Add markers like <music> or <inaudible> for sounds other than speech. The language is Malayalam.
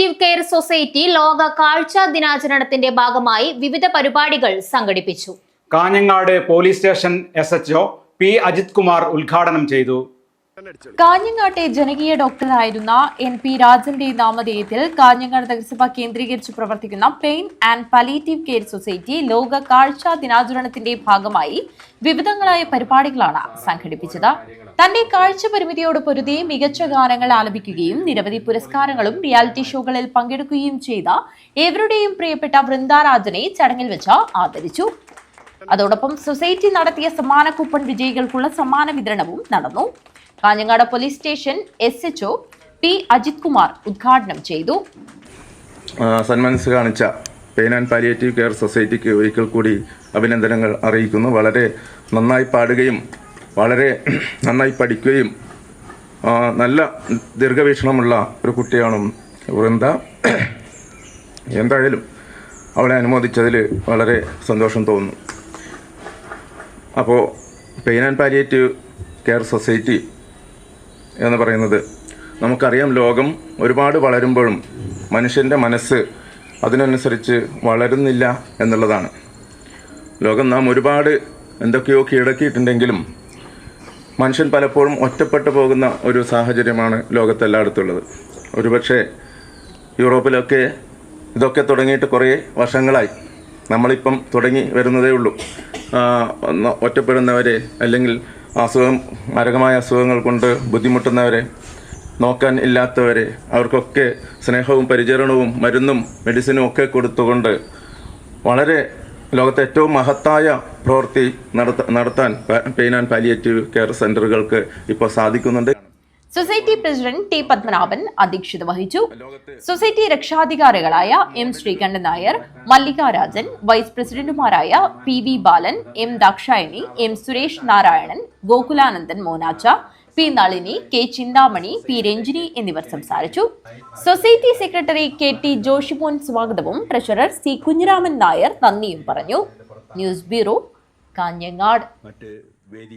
പാലിയേറ്റീവ് കെയർ സൊസൈറ്റി ലോക കാഴ്ച ദിനാചരണത്തിന്റെ ഭാഗമായി വിവിധ പരിപാടികൾ സംഘടിപ്പിച്ചു. Kanhangad police station S H O P Ajith Kumar ഉദ്ഘാടനം ചെയ്തു. കാഞ്ഞങ്ങാട്ടെ ജനകീയ ഡോക്ടറായിരുന്ന എൻ പി രാജന്റെ നാമധേയത്തിൽ കാഞ്ഞങ്ങാട് നഗരസഭ കേന്ദ്രീകരിച്ച് പ്രവർത്തിക്കുന്ന pain and palliative care society ലോക കാഴ്ച ദിനാചരണത്തിന്റെ ഭാഗമായി വിവിധങ്ങളായ പരിപാടികളാണ് സംഘടിപ്പിച്ചത്. തന്റെ കാഴ്ച പരിമിതിയോട് പൊരുതി മികച്ച ഗാനങ്ങൾ ആലപിക്കുകയും നിരവധി പുരസ്കാരങ്ങളും റിയാലിറ്റി ഷോകളിൽ പങ്കെടുക്കുകയും ചെയ്ത എവരുടെയും പ്രിയപ്പെട്ട വൃന്ദാരാജനെ ചടങ്ങിൽ വെച്ച് ആദരിച്ചു. അതോടൊപ്പം സൊസൈറ്റി നടത്തിയ സമ്മാന കൂപ്പൺ വിജയികൾക്കുള്ള സമ്മാന വിതരണവും നടന്നു. Kanhangad police station S H O P Ajith Kumar ഉദ്ഘാടനം ചെയ്തു. സന്മനസ് കാണിച്ച പെയിൻ ആൻഡ് പാലിയേറ്റീവ് കെയർ സൊസൈറ്റിക്ക് ഒരിക്കൽ കൂടി അഭിനന്ദനങ്ങൾ അറിയിക്കുന്നു. വളരെ നന്നായി പാടുകയും വളരെ <clears throat> നന്നായി പഠിക്കുകയും നല്ല ദീർഘവീക്ഷണമുള്ള ഒരു കുട്ടിയാണ് വൃന്ദ. <clears throat> എന്തായാലും അവളെ അനുമോദിച്ചതിൽ വളരെ സന്തോഷം തോന്നുന്നു. അപ്പോൾ pain and palliative care society എന്ന് പറയുന്നത്. നമുക്കറിയാം ലോകം ഒരുപാട് വളരുമ്പോഴും മനുഷ്യന്റെ മനസ്സ് അതിനനുസരിച്ച് വളരുന്നില്ല എന്നുള്ളതാണ്. ലോകം നാം ഒരുപാട് എന്തൊക്കെയോ കീഴടക്കിയിട്ടുണ്ടെങ്കിലും മനുഷ്യൻ പലപ്പോഴും ഒറ്റപ്പെട്ടു പോകുന്ന ഒരു സാഹചര്യമാണ് ലോകത്തെല്ലായിടത്തുള്ളത്. ഒരുപക്ഷെ യൂറോപ്പിലൊക്കെ ഇതൊക്കെ തുടങ്ങിയിട്ട് കുറേ വർഷങ്ങളായി. നമ്മളിപ്പം തുടങ്ങി വരുന്നതേ ഉള്ളൂ. ഒറ്റപ്പെടുന്നവരെ അല്ലെങ്കിൽ അസുഖം മാരകമായ അസുഖങ്ങൾ കൊണ്ട് ബുദ്ധിമുട്ടുന്നവരെ നോക്കാൻ ഇല്ലാത്തവരെ അവർക്കൊക്കെ സ്നേഹവും പരിചരണവും മരുന്നും മെഡിസിനും ഒക്കെ കൊടുത്തുകൊണ്ട് വളരെ ലോകത്തെ ഏറ്റവും മഹത്തായ പ്രവൃത്തി നടത്താൻ പെയിൻ ആൻഡ് പാലിയേറ്റീവ് കെയർ സെന്ററുകൾക്ക് ഇപ്പോൾ സാധിക്കുന്നുണ്ട്. സൊസൈറ്റി പ്രസിഡന്റ് ടി പത്മനാഭൻ അധ്യക്ഷത വഹിച്ചു. സൊസൈറ്റി രക്ഷാധികാരികളായ എം ശ്രീകണ്ഠൻ നായർ മല്ലിക രാജൻ വൈസ് പ്രസിഡന്റുമാരായ P V Balan M Dakshayani M Suresh Narayanan Gokulanandan Monachcha P Nalini K Chinthamani P Ranjini എന്നിവർ സംസാരിച്ചു. Society secretary K T Joshimon സ്വാഗതവും ട്രഷറർ സി കുഞ്ഞിരാമൻ നായർ നന്ദിയും പറഞ്ഞു. News bureau Kanhangad.